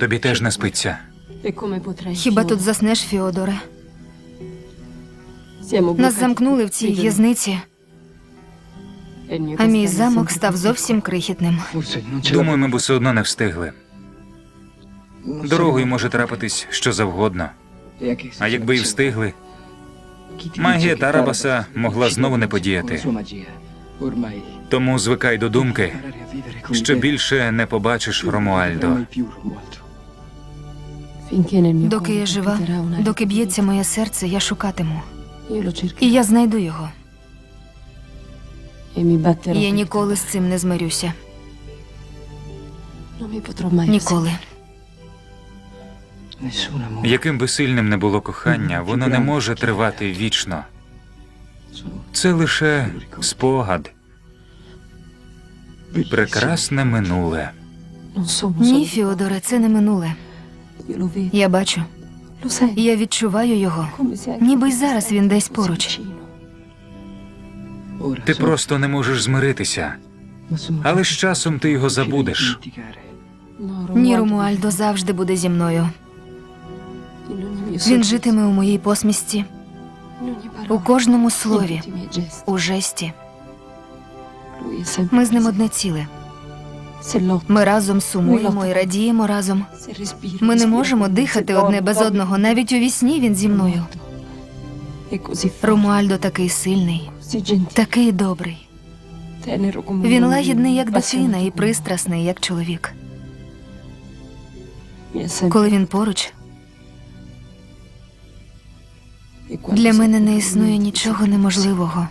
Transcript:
Тобі теж не спиться. Хіба тут заснеш, Фіодоре? Нас замкнули в цій в'язниці, а мій замок став зовсім крихітним. Думаю, ми б усе одно не встигли. Дорогою може трапитись що завгодно. А якби і встигли, магія Тарабаса могла знову не подіяти. Тому звикай до думки, що більше не побачиш Ромуальдо. Доки я жива, доки б'ється моє серце, я шукатиму. І я знайду його. Я ніколи з цим не змирюся. Ніколи. Яким би сильним не було кохання, воно не може тривати вічно. Це лише спогад, прекрасне минуле. Ні, Фіодоре, це не минуле. Я бачу, я відчуваю його. Ніби й зараз він десь поруч. Ти просто не можеш змиритися, але з часом ти його забудеш. Ні, Ромуальдо завжди буде зі мною. Він житиме у моїй посмішці, у кожному слові, у жесті. Ми з ним одне ціле. Ми разом сумуємо і радіємо разом. Ми не можемо дихати одне без одного. Навіть у вісні він зі мною. Ромуальдо такий сильний, такий добрий. Він лагідний, як дитина, і пристрасний, як чоловік. Коли він поруч, для мене не існує нічого неможливого.